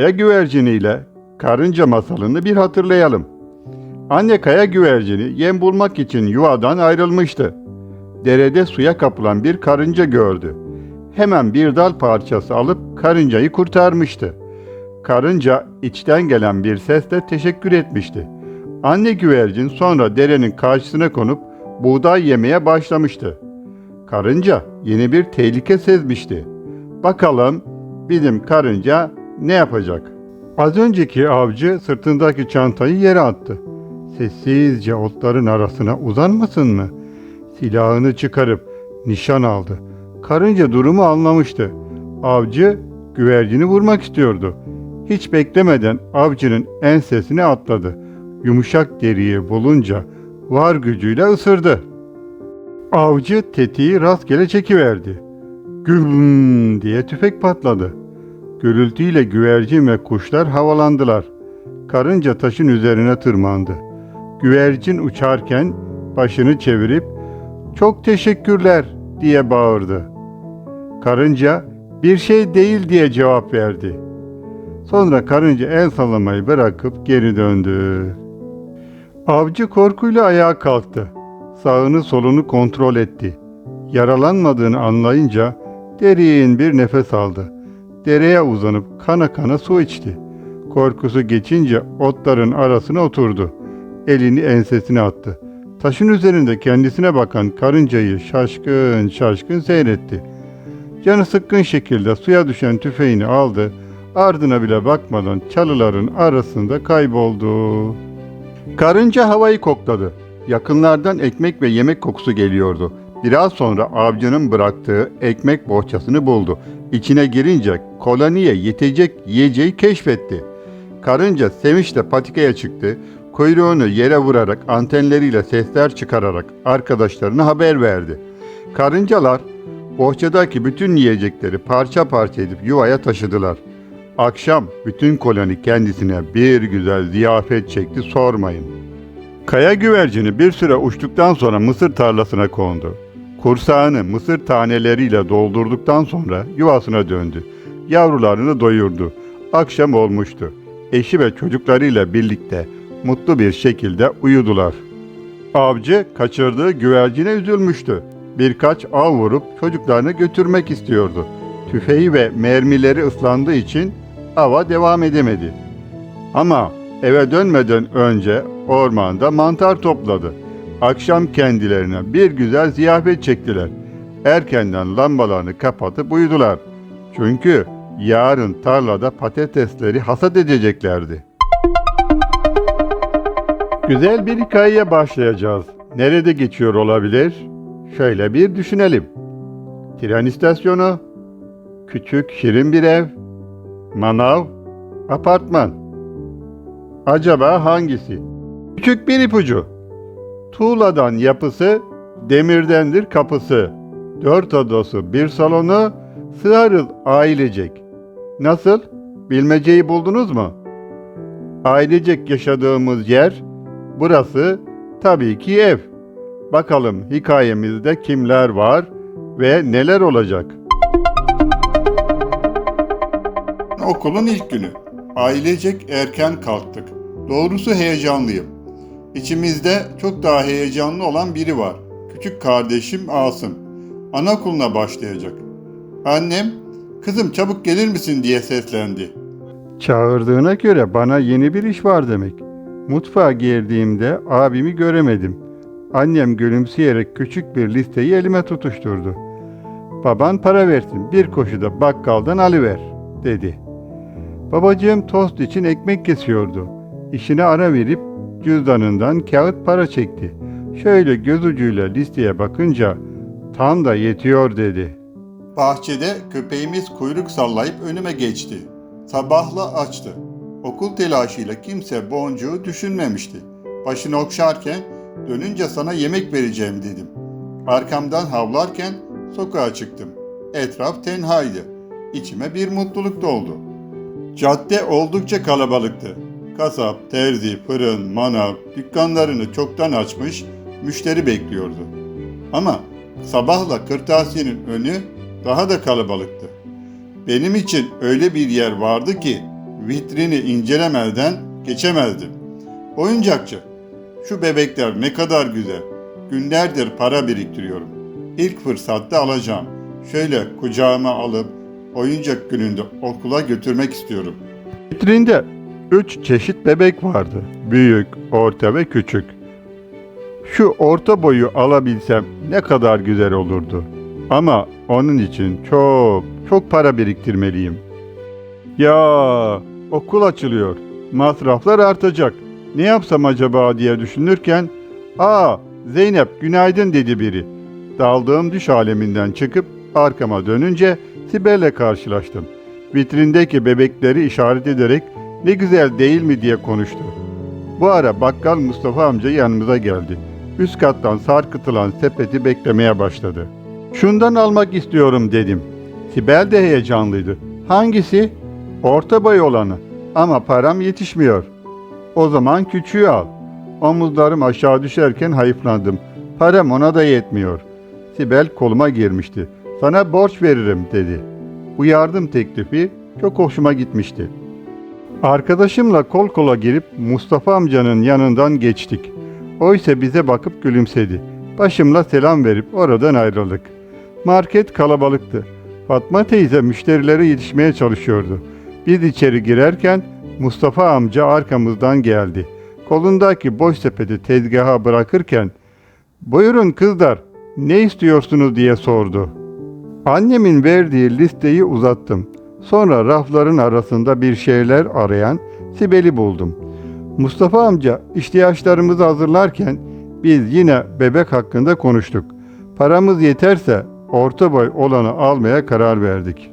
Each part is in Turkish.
Kaya güverciniyle karınca masalını bir hatırlayalım. Anne kaya güvercini yem bulmak için yuvadan ayrılmıştı. Derede suya kapılan bir karınca gördü. Hemen bir dal parçası alıp karıncayı kurtarmıştı. Karınca içten gelen bir sesle teşekkür etmişti. Anne güvercin sonra derenin karşısına konup buğday yemeye başlamıştı. Karınca yeni bir tehlike sezmişti. Bakalım bizim karınca ne yapacak? Az önceki avcı sırtındaki çantayı yere attı. Sessizce otların arasına uzanmasın mı? Silahını çıkarıp nişan aldı. Karınca durumu anlamıştı. Avcı güvercini vurmak istiyordu. Hiç beklemeden avcının ensesine atladı. Yumuşak deriyi bulunca var gücüyle ısırdı. Avcı tetiği rastgele çekiverdi. Güm diye tüfek patladı. Gürültüyle güvercin ve kuşlar havalandılar. Karınca taşın üzerine tırmandı. Güvercin uçarken başını çevirip "Çok teşekkürler." diye bağırdı. Karınca "Bir şey değil." diye cevap verdi. Sonra karınca el sallamayı bırakıp geri döndü. Avcı korkuyla ayağa kalktı. Sağını solunu kontrol etti. Yaralanmadığını anlayınca derin bir nefes aldı. Dereye uzanıp kana kana su içti. Korkusu geçince otların arasına oturdu. Elini ensesine attı. Taşın üzerinde kendisine bakan karıncayı şaşkın şaşkın seyretti. Canı sıkkın şekilde suya düşen tüfeğini aldı. Ardına bile bakmadan çalıların arasında kayboldu. Karınca havayı kokladı. Yakınlardan ekmek ve yemek kokusu geliyordu. Biraz sonra avcının bıraktığı ekmek bohçasını buldu. İçine girince koloniye yetecek yiyeceği keşfetti. Karınca sevinçle patikaya çıktı. Kuyruğunu yere vurarak antenleriyle sesler çıkararak arkadaşlarına haber verdi. Karıncalar bohçadaki bütün yiyecekleri parça parça edip yuvaya taşıdılar. Akşam bütün koloni kendisine bir güzel ziyafet çekti sormayın. Kaya güvercini bir süre uçtuktan sonra mısır tarlasına kondu. Kursağını mısır taneleriyle doldurduktan sonra yuvasına döndü. Yavrularını doyurdu. Akşam olmuştu. Eşi ve çocuklarıyla birlikte mutlu bir şekilde uyudular. Avcı kaçırdığı güvercine üzülmüştü. Birkaç av vurup çocuklarını götürmek istiyordu. Tüfeği ve mermileri ıslandığı için ava devam edemedi. Ama eve dönmeden önce ormanda mantar topladı. Akşam kendilerine bir güzel ziyafet çektiler. Erkenden lambalarını kapatıp uyudular. Çünkü yarın tarlada patatesleri hasat edeceklerdi. Güzel bir hikayeye başlayacağız. Nerede geçiyor olabilir? Şöyle bir düşünelim. Tren istasyonu, küçük şirin bir ev, manav, apartman. Acaba hangisi? Küçük bir ipucu. Tuğladan yapısı, demirdendir kapısı. Dört odası, bir salonu, sığarız ailecek. Nasıl? Bilmeceyi buldunuz mu? Ailecek yaşadığımız yer, burası tabii ki ev. Bakalım hikayemizde kimler var ve neler olacak? Okulun ilk günü. Ailecek erken kalktık. Doğrusu heyecanlıyım. İçimizde çok daha heyecanlı olan biri var. Küçük kardeşim Asım. Anaokuluna başlayacak. Annem, kızım çabuk gelir misin diye seslendi. Çağırdığına göre bana yeni bir iş var demek. Mutfağa girdiğimde abimi göremedim. Annem gülümseyerek küçük bir listeyi elime tutuşturdu. Baban para versin bir koşuda bakkaldan alıver dedi. Babacığım tost için ekmek kesiyordu. İşine ara verip cüzdanından kağıt para çekti. Şöyle göz ucuyla listeye bakınca tam da yetiyor dedi. Bahçede köpeğimiz kuyruk sallayıp önüme geçti. Sabahla açtı. Okul telaşıyla kimse boncuğu düşünmemişti. Başını okşarken dönünce sana yemek vereceğim dedim. Arkamdan havlarken sokağa çıktım. Etraf tenhaydı. İçime bir mutluluk doldu. Cadde oldukça kalabalıktı. Kasap, terzi, fırın, manav dükkanlarını çoktan açmış, müşteri bekliyordu. Ama sabahla kırtasiyenin önü daha da kalabalıktı. Benim için öyle bir yer vardı ki vitrini incelemeden geçemezdim. Oyuncakçı, şu bebekler ne kadar güzel. Günlerdir para biriktiriyorum. İlk fırsatta alacağım. Şöyle kucağıma alıp oyuncak gününde okula götürmek istiyorum. Vitrinde üç çeşit bebek vardı. Büyük, orta ve küçük. Şu orta boyu alabilsem ne kadar güzel olurdu. Ama onun için çok, çok para biriktirmeliyim. Ya okul açılıyor. Masraflar artacak. Ne yapsam acaba diye düşünürken ''Aa Zeynep günaydın'' dedi biri. Daldığım düş aleminden çıkıp arkama dönünce Sibel'le karşılaştım. Vitrindeki bebekleri işaret ederek ne güzel değil mi diye konuştu. Bu ara bakkal Mustafa amca yanımıza geldi. Üst kattan sarkıtılan sepeti beklemeye başladı. Şundan almak istiyorum dedim. Sibel de heyecanlıydı. Hangisi? Orta boy olanı. Ama param yetişmiyor. O zaman küçüğü al. Omuzlarım aşağı düşerken hayıflandım. Param ona da yetmiyor. Sibel koluma girmişti. Sana borç veririm dedi. Bu yardım teklifi çok hoşuma gitmişti. Arkadaşımla kol kola girip Mustafa amcanın yanından geçtik. O ise bize bakıp gülümsedi. Başımla selam verip oradan ayrıldık. Market kalabalıktı. Fatma teyze müşterilere yetişmeye çalışıyordu. Biz içeri girerken Mustafa amca arkamızdan geldi. Kolundaki boş sepeti tezgaha bırakırken "Buyurun kızlar, ne istiyorsunuz?" diye sordu. Annemin verdiği listeyi uzattım. Sonra rafların arasında bir şeyler arayan Sibel'i buldum. Mustafa amca ihtiyaçlarımızı hazırlarken biz yine bebek hakkında konuştuk. Paramız yeterse orta boy olanı almaya karar verdik.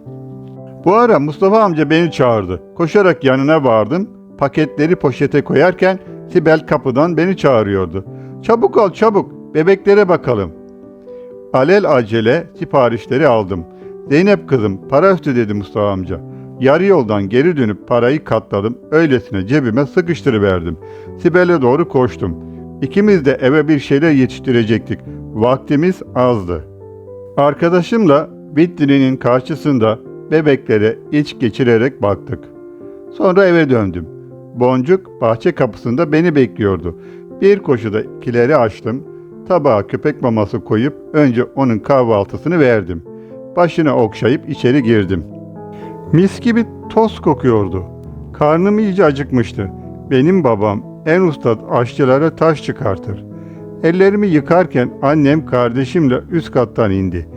Bu ara Mustafa amca beni çağırdı. Koşarak yanına vardım. Paketleri poşete koyarken Sibel kapıdan beni çağırıyordu. Çabuk ol çabuk bebeklere bakalım. Alel acele siparişleri aldım. Zeynep kızım para üstü dedi Mustafa amca. Yarı yoldan geri dönüp parayı katladım. Öylesine cebime sıkıştırıverdim. Sibel'e doğru koştum. İkimiz de eve bir şeyler yetiştirecektik. Vaktimiz azdı. Arkadaşımla vitrinin karşısında bebeklere iç geçirerek baktık. Sonra eve döndüm. Boncuk bahçe kapısında beni bekliyordu. Bir koşuda kileri açtım. Tabağa köpek maması koyup önce onun kahvaltısını verdim. Başını okşayıp içeri girdim. Mis gibi toz kokuyordu. Karnım iyice acıkmıştı. Benim babam en ustad aşçılara taş çıkartır. Ellerimi yıkarken annem kardeşimle üst kattan indi.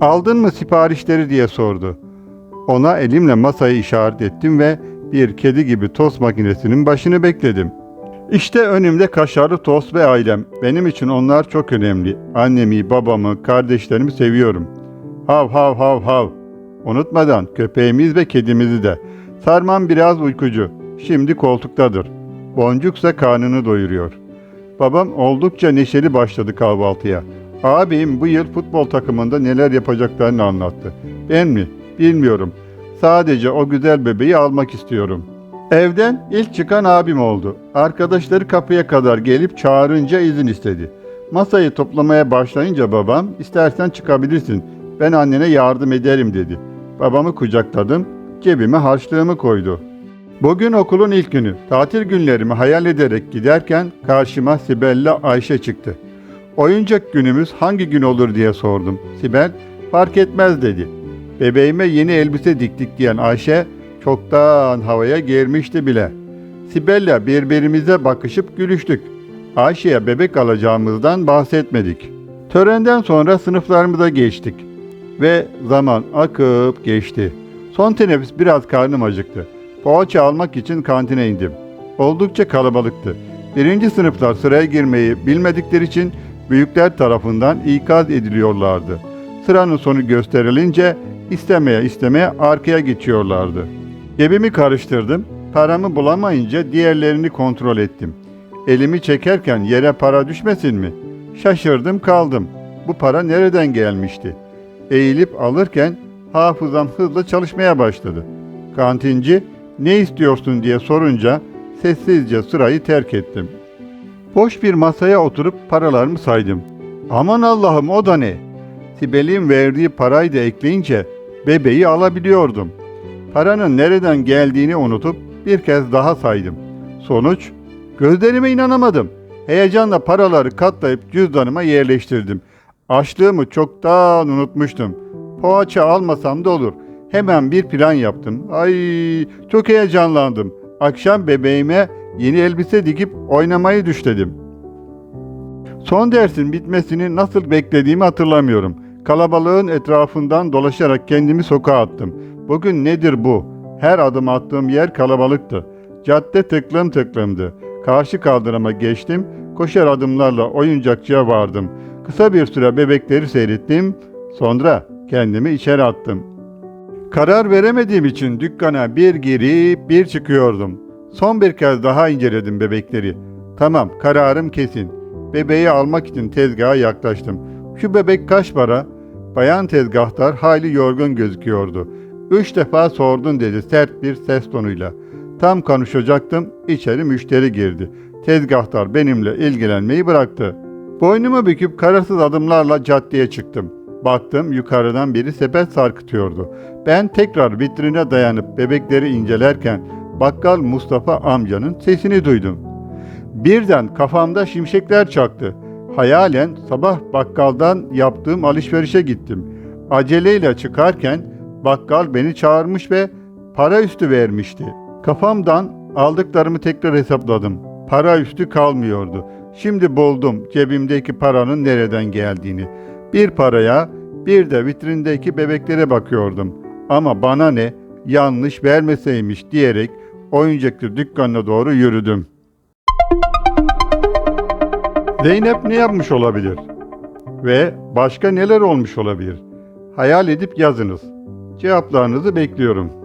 Aldın mı siparişleri diye sordu. Ona elimle masayı işaret ettim ve bir kedi gibi tost makinesinin başını bekledim. İşte önümde kaşarlı tost ve ailem. Benim için onlar çok önemli. Annemi, babamı, kardeşlerimi seviyorum. Hav hav hav hav. Unutmadan köpeğimiz ve kedimizi de. Sarman biraz uykucu. Şimdi koltuktadır. Boncuksa karnını doyuruyor. Babam oldukça neşeli başladı kahvaltıya. Abim bu yıl futbol takımında neler yapacaklarını anlattı. Ben mi? Bilmiyorum. Sadece o güzel bebeği almak istiyorum. Evden ilk çıkan abim oldu. Arkadaşları kapıya kadar gelip çağırınca izin istedi. Masayı toplamaya başlayınca babam, istersen çıkabilirsin, ben annene yardım ederim dedi. Babamı kucakladım, cebime harçlığımı koydu. Bugün okulun ilk günü. Tatil günlerimi hayal ederek giderken karşıma Sibel'le Ayşe çıktı. Oyuncak günümüz hangi gün olur diye sordum. Sibel fark etmez dedi. Bebeğime yeni elbise diktik diyen Ayşe çoktan havaya girmişti bile. Sibel'le birbirimize bakışıp gülüştük. Ayşe'ye bebek alacağımızdan bahsetmedik. Törenden sonra sınıflarımıza geçtik. Ve zaman akıp geçti. Son teneffüs biraz karnım acıktı. Poğaça almak için kantine indim. Oldukça kalabalıktı. Birinci sınıflar sıraya girmeyi bilmedikleri için büyükler tarafından ikaz ediliyorlardı. Sıranın sonu gösterilince istemeye istemeye arkaya geçiyorlardı. Cebimi karıştırdım. Paramı bulamayınca diğerlerini kontrol ettim. Elimi çekerken yere para düşmesin mi? Şaşırdım kaldım. Bu para nereden gelmişti? Eğilip alırken hafızam hızla çalışmaya başladı. Kantinci ne istiyorsun diye sorunca sessizce sırayı terk ettim. Boş bir masaya oturup paralarımı saydım. Aman Allah'ım o da ne? Sibel'in verdiği parayı da ekleyince bebeği alabiliyordum. Paranın nereden geldiğini unutup bir kez daha saydım. Sonuç? Gözlerime inanamadım. Heyecanla paraları katlayıp cüzdanıma yerleştirdim. Açlığımı çoktan unutmuştum. Poğaça almasam da olur. Hemen bir plan yaptım. Ay çok heyecanlandım. Akşam bebeğime yeni elbise dikip oynamayı düşledim. Son dersin bitmesini nasıl beklediğimi hatırlamıyorum. Kalabalığın etrafından dolaşarak kendimi sokağa attım. Bugün nedir bu? Her adım attığım yer kalabalıktı. Cadde tıklım tıklımdı. Karşı kaldırıma geçtim, koşar adımlarla oyuncakçıya vardım. Kısa bir süre bebekleri seyrettim, sonra kendimi içeri attım. Karar veremediğim için dükkana bir girip bir çıkıyordum. Son bir kez daha inceledim bebekleri. Tamam, kararım kesin. Bebeği almak için tezgaha yaklaştım. Şu bebek kaç para? Bayan tezgahtar hayli yorgun gözüküyordu. Üç defa sordun dedi sert bir ses tonuyla. Tam konuşacaktım, içeri müşteri girdi. Tezgahtar benimle ilgilenmeyi bıraktı. Boynumu büküp kararsız adımlarla caddeye çıktım. Baktım yukarıdan biri sepet sarkıtıyordu. Ben tekrar vitrine dayanıp bebekleri incelerken bakkal Mustafa amcanın sesini duydum. Birden kafamda şimşekler çaktı. Hayalen sabah bakkaldan yaptığım alışverişe gittim. Aceleyle çıkarken bakkal beni çağırmış ve para üstü vermişti. Kafamdan aldıklarımı tekrar hesapladım. Para üstü kalmıyordu. Şimdi buldum cebimdeki paranın nereden geldiğini. Bir paraya bir de vitrindeki bebeklere bakıyordum. Ama bana ne yanlış vermeseymiş diyerek oyuncakçı dükkanına doğru yürüdüm. Zeynep ne yapmış olabilir? Ve başka neler olmuş olabilir? Hayal edip yazınız. Cevaplarınızı bekliyorum.